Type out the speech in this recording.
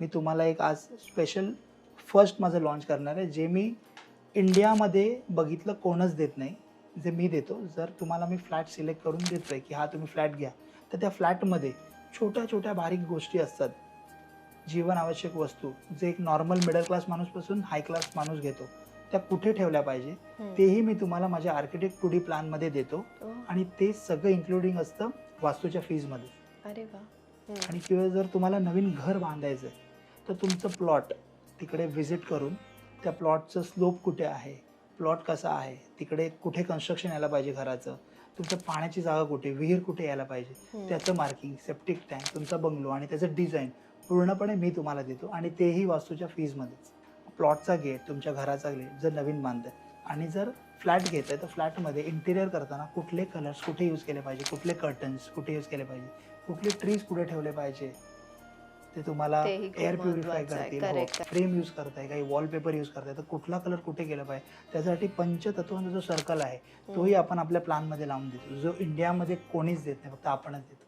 मी तुम्हाला एक आज स्पेशल फर्स्ट माझं लॉन्च करणार आहे जे मी इंडियामध्ये बघितलं कोणच देत नाही जे मी देतो. जर तुम्हाला मी फ्लॅट सिलेक्ट करून देतोय की हा तुम्ही फ्लॅट घ्या तर त्या फ्लॅटमध्ये छोट्या छोट्या बारीक गोष्टी असतात. जीवन आवश्यक वस्तू जे एक नॉर्मल मिडल क्लास माणूसपासून हाय क्लास माणूस घेतो त्या कुठे ठेवल्या पाहिजे. तेही मी तुम्हाला माझ्या आर्किटेक्ट टू डी प्लॅनमध्ये देतो. आणि ते सगळं इन्क्लुडिंग असतं वास्तूच्या फीजमध्ये अरे वा. आणि किंवा जर तुम्हाला नवीन घर बांधायचं आहे तर तुमचं प्लॉट तिकडे व्हिजिट करून त्या प्लॉटचं स्लोप कुठे आहे? प्लॉट कसा आहे? तिकडे कुठे कन्स्ट्रक्शन यायला पाहिजे घराचं? तुमचं पाण्याची जागा कुठे? विहीर कुठे यायला पाहिजे. त्याचं मार्किंग सेप्टिक टँक तुमचा बंगलो आणि त्याचं डिझाईन पूर्णपणे मी तुम्हाला देतो आणि तेही वास्तूच्या फीजमध्येच प्लॉटचा गेट तुमच्या घराचा गेट जर नवीन बांधताय आणि जर फ्लॅट घेत आहे तर फ्लॅटमध्ये इंटिरियर करताना कुठले कलर्स कुठे यूज केले पाहिजे? कुठले कर्टन्स कुठे यूज केले पाहिजे? कुठले ट्रीज कुठे ठेवले पाहिजे? ते तुम्हाला तेही खूप एअर प्युरिफाय महत्त्वाचं आहे. करतील Correct. फ्रेम यूज करताय काही वॉलपेपर यूज करताय. तर कुठला कलर कुठे गेला पाहिजे? त्यासाठी पंचतत्वांचा जो सर्कल आहे तोही आपण आपल्या प्लॅनमध्ये लावून देतो. जो इंडियामध्ये कोणीच देत नाही फक्त आपणच देतो.